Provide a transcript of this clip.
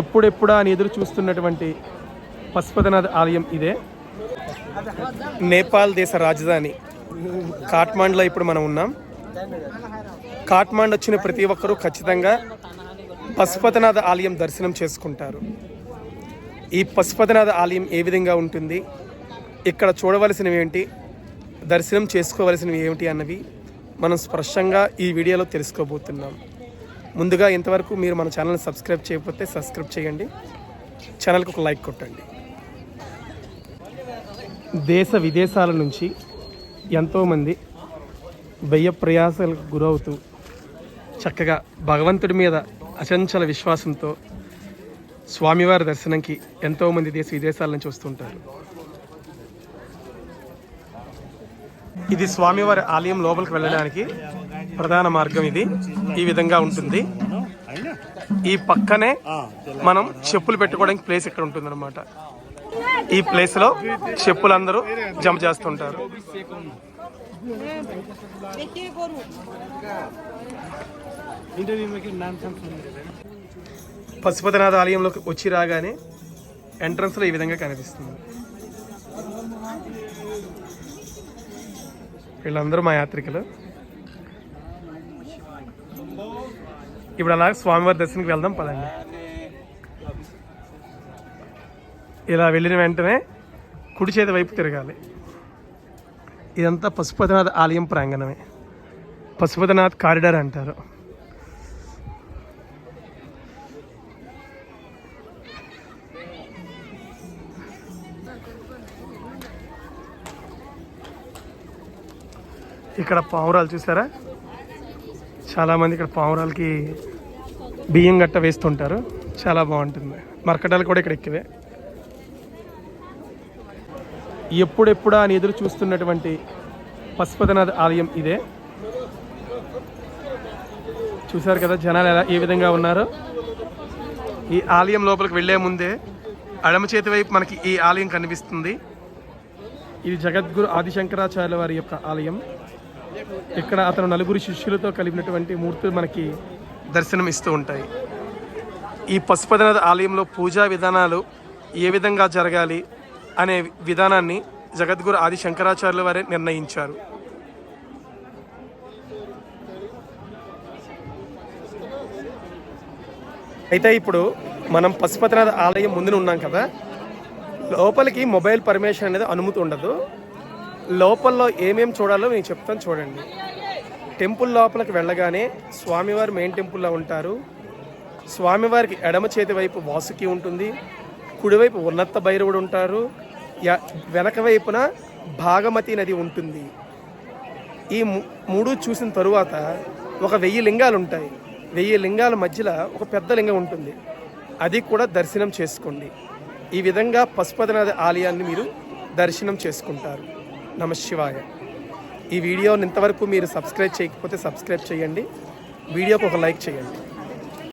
ఎప్పుడెప్పుడా అని ఎదురు చూస్తున్నటువంటి పశుపతినాథ్ ఆలయం ఇదే. నేపాల్ దేశ రాజధాని. కాట్మాండ్లో ఇప్పుడు మనం ఉన్నాం. కాట్మాండ్ వచ్చిన ప్రతి ఒక్కరూ ఖచ్చితంగా పశుపతినాథ ఆలయం దర్శనం చేసుకుంటారు. ఈ పశుపతినాథ ఆలయం ఏ విధంగా ఉంటుంది? ఇక్కడ చూడవలసినవి ఏంటి? దర్శనం చేసుకోవలసినవి ఏమిటి అన్నవి మనం స్పష్టంగా ఈ వీడియోలో తెలుసుకోబోతున్నాం. ముందుగా ఇంతవరకు మీరు మన ఛానల్ని సబ్స్క్రైబ్ చేయకపోతే సబ్స్క్రైబ్ చేయండి. ఛానల్కి ఒక లైక్ కొట్టండి. దేశ విదేశాల నుంచి ఎంతోమంది వెయ్య ప్రయాసాలకు గురవుతూ చక్కగా భగవంతుడి మీద అచంచల విశ్వాసంతో స్వామివారి దర్శనంకి ఎంతోమంది దేశ విదేశాల నుంచి వస్తుంటారు. ఇది స్వామివారి ఆలయం లోపలికి వెళ్ళడానికి ప్రధాన మార్గం ఇది. ఈ విధంగా ఉంటుంది. ఈ పక్కనే మనం చెప్పులు పెట్టుకోవడానికి ప్లేస్ ఇక్కడ ఉంటుంది ఈ ప్లేస్లో చెప్పులు అందరూ జమ చేస్తుంటారు. పశుపతినాథ ఆలయంలోకి వచ్చి రాగానే ఎంట్రన్స్లో ఈ విధంగా కనిపిస్తుంది. వీళ్ళందరూ మా యాత్రికులు. ఇప్పుడు అలా స్వామివారి దర్శనంకి వెళ్దాం పదండి. ఇలా వెళ్ళిన వెంటనే కుడి చేతి వైపు తిరగాలి. ఇదంతా పశుపతినాథ్ ఆలయం ప్రాంగణమే. పశుపతినాథ్ కారిడార్ అంటారు. ఇక్కడ పావురాలు చూసారా? చాలామంది ఇక్కడ పావురాలకి బియ్యం గట్ట వేస్తుంటారు. చాలా బాగుంటుంది. మరకటాలు కూడా ఇక్కడ ఎక్కువే. ఎప్పుడెప్పుడా అని ఎదురు చూస్తున్నటువంటి పశుపతినాథ్ ఆలయం ఇదే. చూశారు కదా జనాలు ఎలా ఏ విధంగా ఉన్నారు? ఈ ఆలయం లోపలికి వెళ్ళే ముందే అడమ చేతి వైపు మనకి ఈ ఆలయం కనిపిస్తుంది. ఇది జగద్గురు ఆదిశంకరాచార్యుల వారి యొక్క ఆలయం. ఇక్కడ అతను నలుగురు శిష్యులతో కలిపినటువంటి మూర్తులు మనకి దర్శనం ఇస్తూ ఉంటాయి. ఈ పశుపతినాథ ఆలయంలో పూజా విధానాలు ఏ విధంగా జరగాలి అనే విధానాన్ని జగద్గురు ఆది శంకరాచార్యుల వారే నిర్ణయించారు. అయితే ఇప్పుడు మనం పశుపతినాథ ఆలయం ముందున ఉన్నాం కదా. లోపలికి మొబైల్ పర్మిషన్ అనేది అనుమతి ఉండదు. లోపల్లో ఏమేమి చూడాలో నేను చెప్తాను చూడండి. టెంపుల్ లోపలికి వెళ్ళగానే స్వామివారు మెయిన్ టెంపుల్లో ఉంటారు. స్వామివారికి ఎడమ చేతి వైపు వాసుకి ఉంటుంది. కుడివైపు ఉన్నత భైరవుడు ఉంటారు. య- వెనక వైపున భాగమతి నది ఉంటుంది. ఈ ము- మూడు చూసిన తరువాత ఒక వెయ్యి లింగాలు ఉంటాయి. వెయ్యి లింగాల మధ్యలో ఒక పెద్ద లింగం ఉంటుంది. అది కూడా దర్శనం చేసుకోండి. ఈ విధంగా పశుపతినాథ ఆలయాన్ని మీరు దర్శనం చేసుకుంటారు. నమశివాయ ఈ వీడియోని ఇంతవరకు మీరు సబ్స్క్రైబ్ చేయకపోతే సబ్స్క్రైబ్ చేయండి. వీడియోకి ఒక లైక్ చేయండి.